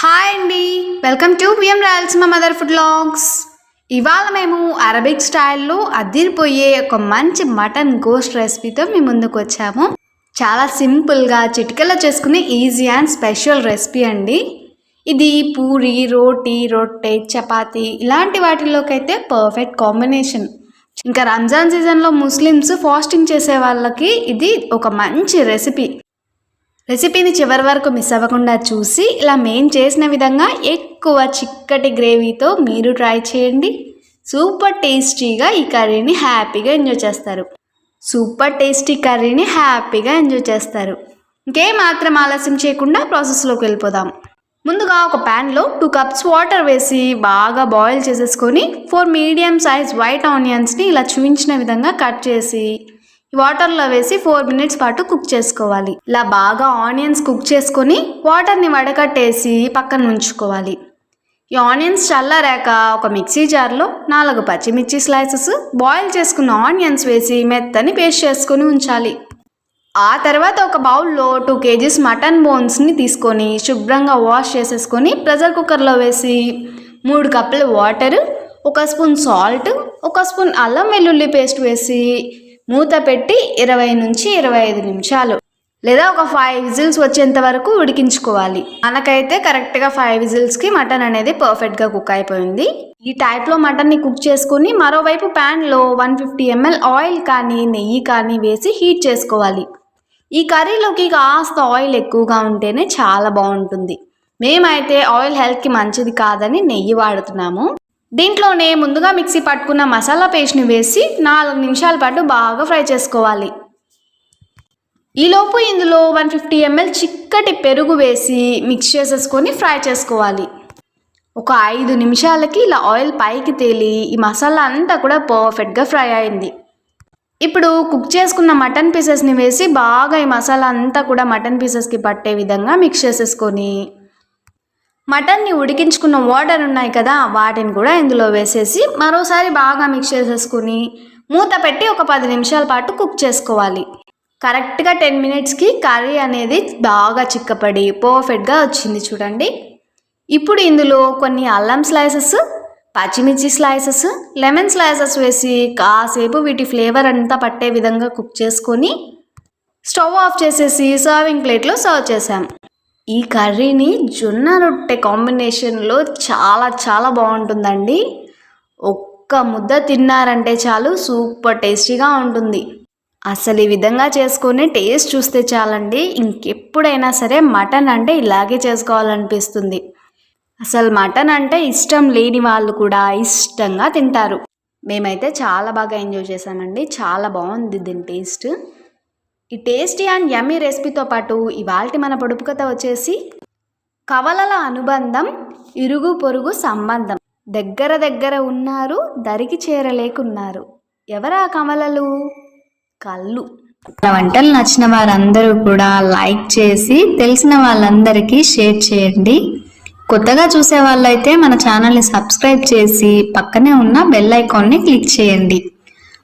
Hi అండి. Welcome to VM Rayalaseema mother food logs. ఇవాళ మేము అరబిక్ స్టైల్లో అదిరిపోయే ఒక మంచి మటన్ గోస్ట్ రెసిపీతో మీ ముందుకు వచ్చాము. చాలా సింపుల్గా చిటికలో చేసుకునే ఈజీ అండ్ స్పెషల్ రెసిపీ అండి. ఇది పూరి రోటీ రొట్టె చపాతి ఇలాంటి వాటిలోకైతే పర్ఫెక్ట్ కాంబినేషన్. ఇంకా రంజాన్ సీజన్లో ముస్లిమ్స్ ఫాస్టింగ్ చేసే వాళ్ళకి ఇది ఒక మంచి రెసిపీ. రెసిపీని చివరి వరకు మిస్ అవ్వకుండా చూసి ఇలా మేము చేసిన విధంగా ఎక్కువ చిక్కటి గ్రేవీతో మీరు ట్రై చేయండి. సూపర్ టేస్టీగా ఈ కర్రీని హ్యాపీగా ఎంజాయ్ చేస్తారు. సూపర్ టేస్టీ కర్రీని హ్యాపీగా ఎంజాయ్ చేస్తారు. ఇంకేం మాత్రం ఆలస్యం చేయకుండా ప్రాసెస్లోకి వెళ్ళిపోదాం. ముందుగా ఒక ప్యాన్లో టూ కప్స్ వాటర్ వేసి బాగా బాయిల్ చేసేసుకొని ఫోర్ మీడియం సైజ్ వైట్ ఆనియన్స్ని ఇలా చూపించిన విధంగా కట్ చేసి వాటర్లో వేసి ఫోర్ మినిట్స్ పాటు కుక్ చేసుకోవాలి. ఇలా బాగా ఆనియన్స్ కుక్ చేసుకొని వాటర్ని వడకట్టేసి పక్కన ఉంచుకోవాలి. ఈ ఆనియన్స్ చల్లారాక ఒక మిక్సీ జార్లో నాలుగు పచ్చిమిర్చి స్లైసెస్ బాయిల్ చేసుకున్న ఆనియన్స్ వేసి మెత్తని పేస్ట్ చేసుకొని ఉంచాలి. ఆ తర్వాత ఒక బౌల్లో టూ కేజీస్ మటన్ బోన్స్ని తీసుకొని శుభ్రంగా వాష్ చేసేసుకొని ప్రెషర్ కుక్కర్లో వేసి మూడు కప్పుల వాటర్ ఒక స్పూన్ సాల్ట్ ఒక స్పూన్ అల్లం వెల్లుల్లి పేస్ట్ వేసి మూత పెట్టి ఇరవై నుంచి ఇరవై ఐదు నిమిషాలు. లేదా ఒక ఫైవ్ విజిల్స్ వచ్చేంత వరకు ఉడికించుకోవాలి. మనకైతే కరెక్ట్గా ఫైవ్ విజిల్స్కి మటన్ అనేది పర్ఫెక్ట్గా కుక్ అయిపోయింది. ఈ టైప్లో మటన్ని కుక్ చేసుకుని మరోవైపు ప్యాన్లో వన్ ఫిఫ్టీ ఎంఎల్ ఆయిల్ కానీ నెయ్యి కానీ వేసి హీట్ చేసుకోవాలి. ఈ కర్రీలోకి కాస్త ఆయిల్ ఎక్కువగా ఉంటేనే చాలా బాగుంటుంది. మేమైతే ఆయిల్ హెల్త్కి మంచిది కాదని నెయ్యి వాడుతున్నాము. దీంట్లోనే ముందుగా మిక్సీ పట్టుకున్న మసాలా పేస్ట్ని వేసి నాలుగు నిమిషాల పాటు బాగా ఫ్రై చేసుకోవాలి. ఈలోపు ఇందులో వన్ ఫిఫ్టీ ఎంఎల్ చిక్కటి పెరుగు వేసి మిక్స్ చేసేసుకొని ఫ్రై చేసుకోవాలి. ఒక ఐదు నిమిషాలకి ఇలా ఆయిల్ పైకి తేలి ఈ మసాలా అంతా కూడా పర్ఫెక్ట్గా ఫ్రై అయింది. ఇప్పుడు కుక్ చేసుకున్న మటన్ పీసెస్ని వేసి బాగా ఈ మసాలా అంతా కూడా మటన్ పీసెస్కి పట్టే విధంగా మిక్స్ చేసేసుకొని మటన్ని ఉడికించుకున్న వాటర్ ఉన్నాయి కదా వాటిని కూడా ఇందులో వేసేసి మరోసారి బాగా మిక్స్ చేసేసుకుని మూత పెట్టి ఒక పది నిమిషాల పాటు కుక్ చేసుకోవాలి. కరెక్ట్గా టెన్ మినిట్స్కి కర్రీ అనేది బాగా చిక్కపడి పర్ఫెక్ట్గా వచ్చింది చూడండి. ఇప్పుడు ఇందులో కొన్ని అల్లం స్లైసెస్ పచ్చిమిర్చి స్లైసెస్ లెమన్ స్లైసెస్ వేసి కాసేపు వీటి ఫ్లేవర్ అంతా పట్టే విధంగా కుక్ చేసుకొని స్టవ్ ఆఫ్ చేసేసి సర్వింగ్ ప్లేట్లో సర్వ్ చేసాం ఈ కర్రీని జొన్న రొట్టె కాంబినేషన్లో చాలా చాలా బాగుంటుందండి. ఒక్క ముద్ద తిన్నారంటే చాలు సూపర్ టేస్టీగా ఉంటుంది. అసలు ఈ విధంగా చేసుకుని టేస్ట్ చూస్తే చాలండి. ఇంకెప్పుడైనా సరే మటన్ అంటే ఇలాగే చేసుకోవాలనిపిస్తుంది. అసలు మటన్ అంటే ఇష్టం లేని వాళ్ళు కూడా ఇష్టంగా తింటారు. మేమైతే చాలా బాగా ఎంజాయ్ చేసామండి చాలా బాగుంది దీని టేస్ట్. ఈ టేస్టీ అండ్ యమ్మీ రెసిపీతో పాటు ఇవాల్టి మన పొడుపు కథ వచ్చేసి కవలల అనుబంధం ఇరుగు పొరుగు సంబంధం. దగ్గర దగ్గర ఉన్నారు దరికి చేరలేకున్నారు. ఎవరా కమలలు కళ్ళు. నా వంటలు నచ్చిన వారందరూ కూడా లైక్ చేసి తెలిసిన వాళ్ళందరికీ షేర్ చేయండి. కొత్తగా చూసే వాళ్ళైతే మన ఛానల్ని సబ్స్క్రైబ్ చేసి పక్కనే ఉన్న బెల్ ఐకాన్ని క్లిక్ చేయండి.